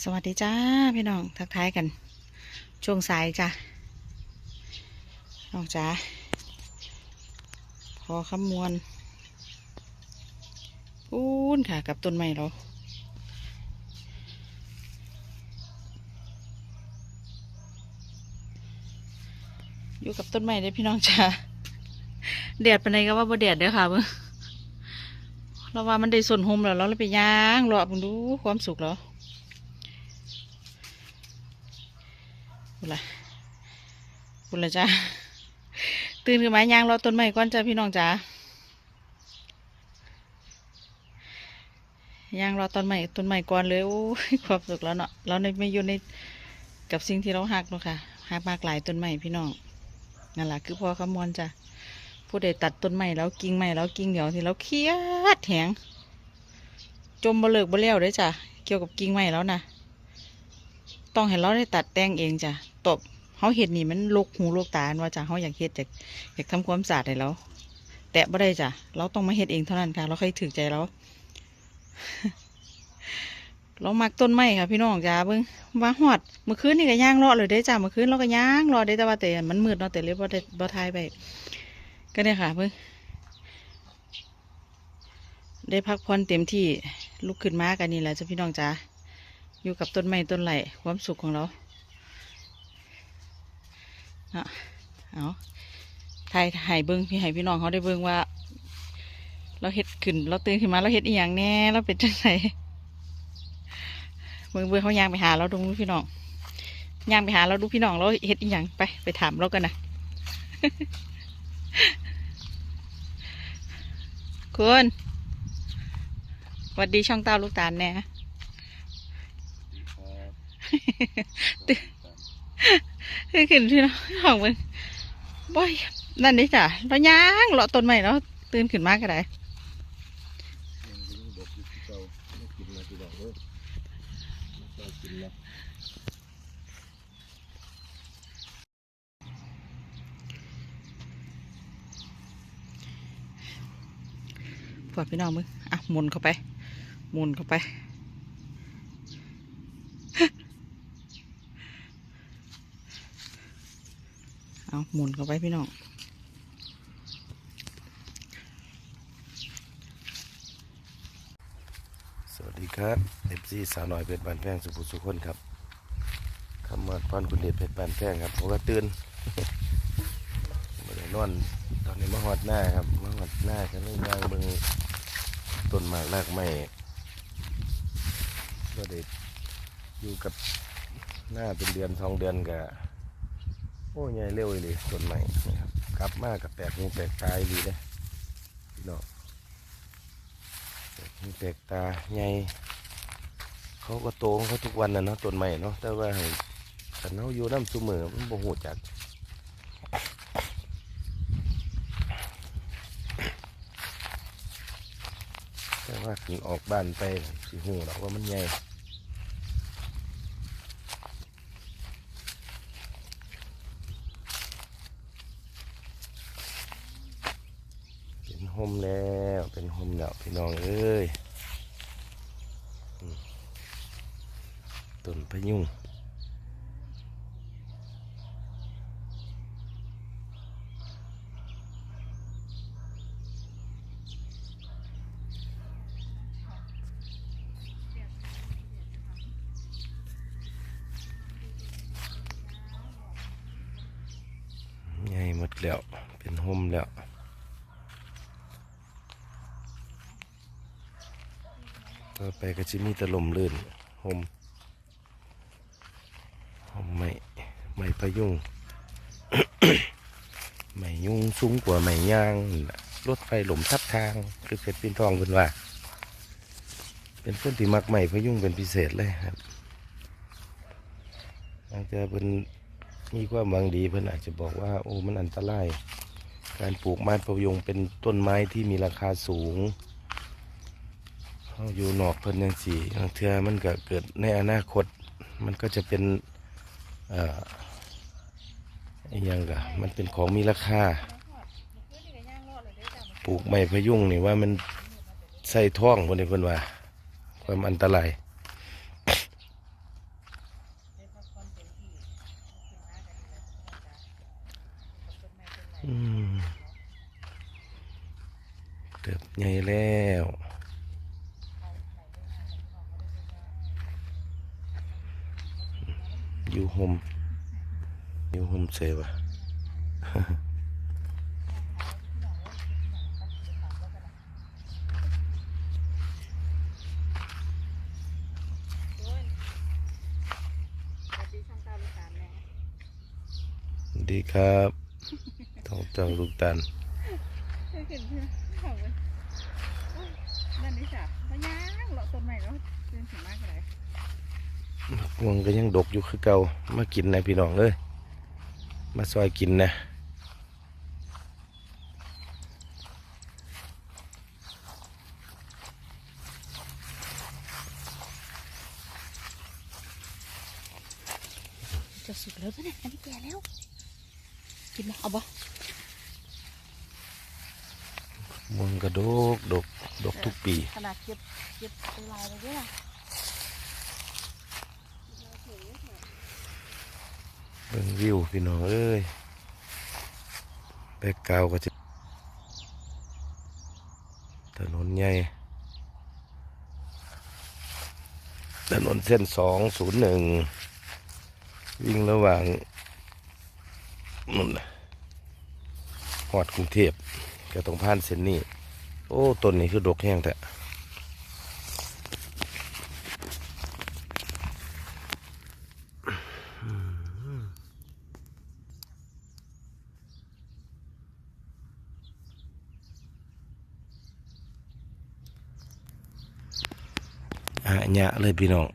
สวัสดีจ้าพี่น้องทักทายกัน ช่วงสายจ้ะน้องจ๋าพอคำมวณปูนค่ะ กับต้นไม้เราอยู่กับต้นไม้เด้พี่น้องจ๋าแดดปานใดก็ว่าบ่แดดเด้อค่ะเบิ่งเราว่ามันได้ส่วนหมแล้วเราเลยไปย่างรอเบิ่งดูความสุขแล้ว บุญละบุละจ้าตื่นขึ้นมายางรอต้นไม้ก่อนจ้าพี่น้องจ้ายางรอต้นไม้ต้นไม้ก่อนเลยโอ้ยความสุขแล้วเนาะเราในไม่อยู่ในกับสิ่งที่เราหักเนาะค่ะหักมากหลายต้นไม้พี่น้องนั่นแหละคือพอคำมวณจ้ะผู้ใดตัดต้นไม้แล้วกิ่งไม้แล้วกิ่งเดียวที่เราเครียดแหงจมบ่เลิกบ่เลี้ยวเด้อจ้ะเกี่ยวกับกิ่งไม้แล้วนะต้องให้เราได้ตัดแต่งเองจ้ะ ตบเขาเห็ดนี่มันลกหูลกตานว่าจ้ะเขาอยากเฮ็ดจากอยากทำความสะอาดให้เราแตะบ่ได้จ้ะเราต้องมาเฮ็ดเองเท่านั้นค่ะ เราค่อยถือใจเราเรามักต้นไม้ค่ะพี่น้องจ้าเบิ้งว่าฮอดเมื่อคืนนี่ก็ย่างรอเลยได้จ้ะเมื่อคืนเราก็ย่างรอได้แต่ว่าแต่มันมืดเนาะแต่เลยบ่ได้บ่ทายไปก็เนี่ยค่ะเบิ้งได้พักผ่อนเต็มที่ลุกขึ้นมากันนี่แหละจ้ะพี่น้องจ้าอยู่กับต้นไม้ต้นไหลความสุขของเรา นาะเอาถ่ายถ่ายเบิ้งพี่ให้พี่น้องเขาได้เบิ้งว่า เราเฮ็ดขึ้น เราตื่นขึ้นมาเราเฮ็ดอีหยังแน่เราเป็นจังไงเบิ้งเบิ้งเขาย่างไปหาเราดูพี่น้องย่างไปหาเราดูพี่น้องเราเฮ็ดอีหยังไปไปถามเรากันนะคุณสวัสดีช่องเต้าลูกตาลแน่ คือขึ้นที่น้องของมึงบ่อยนั่นนี่จ้ะเราย่างเลาะต้นไม้แล้วตื่นขึ้นมากก็ได้พอพี่น้องมึงอะหมุนเข้าไปหมุนเข้าไป เอา หมุนเข้าไปพี่น้องสวัสดีครับเอฟซีสาวน้อยเพชรบานแพงสุภุสุคนครับคำว่าพรคุณเดชเพชรบานแพงครับผมก็ตื่นมาได้นอนตอนนี้มาหอดหน้าครับมาหอดหน้ากันเลยย่างเบิงต้นหมากรากไม้ก็ได้อยู่กับหน้าเป็นเดือนสองเดือนกะ โอ้ยใหญ่เร็วเลยต้นใหม่นะครับกลับมากกับแปลกหูแปลกตายดีเลยพี่น้องมีแปลกตาใหญ่เขาก็โตของเขาทุกวันนะเนาะต้นใหม่เนาะแต่ว่าให้แต่เขาอยู่น้ำซุ่มือมันบ่หูจักแต่ว่าถึงออกบ้านไปสิหูหรอกว่ามันใหญ่ เป็นโฮมแล้ว เป็นโฮมแล้วพี่น้องเอ้ยต้นพยุงใหญ่หมดแล้ว เป็นโฮมแล้ว ต่อไปก็จะมีตะลมลื่นหมหมไม่ไม่พยุงไม่ยุงสูงกว่าไม่ยางรถไฟหลมทับทาง คือเพชรปินทองเป็นว่า เป็นคนที่มักใหม่พยุงเป็นพิเศษเลยครับอาจจะเป็นมีความหวังดีเพื่อนอาจจะบอกว่าโอ้มันอันตราย การปลูกไม้พยุงเป็นต้นไม้ที่มีราคาสูง เขาอยู่นอกเพิ่นยังสีบางเทือมันก็เกิดในอนาคต มันก็จะเป็นเอ่าอหยังกะมันเป็นของมีราคาปลูกไม้พยุงนี่ว่ามันใส่ท่องคนในคนว่า ความอันตรายเติบใหญ่แล้ว อยู่ห่มอยู่ห่มเสวะดีครับท้องจังลูกตันนั่นนี่จ้ะพะยางเลาะต้นใหม่แล้วเดินถึงมากเลย วงก็ยังดกอยู่คือเก่ามากินนะพี่น้องเอ้ยมาซอยกินนะจะสุกแล้วปะเนี่ยอันนี้แก่แล้ว กินบ่เอาบ่วงก็ดกดกดกทุกปี ขนาดเก็บเก็บไปลายเลยเด้อ เบิ่งวิวพี่น้องเอ้ยแบกกาก็จะถนนใหญ่ถนนเส้นสองศูนย์หนึ่งวิ่งระหว่างนู่นหอดกรุงเทพก็ต้องผ่านเส้นนี้ โอ้ต้นนี้คือดกแห้งแต่ ยะเลยพี่น้อง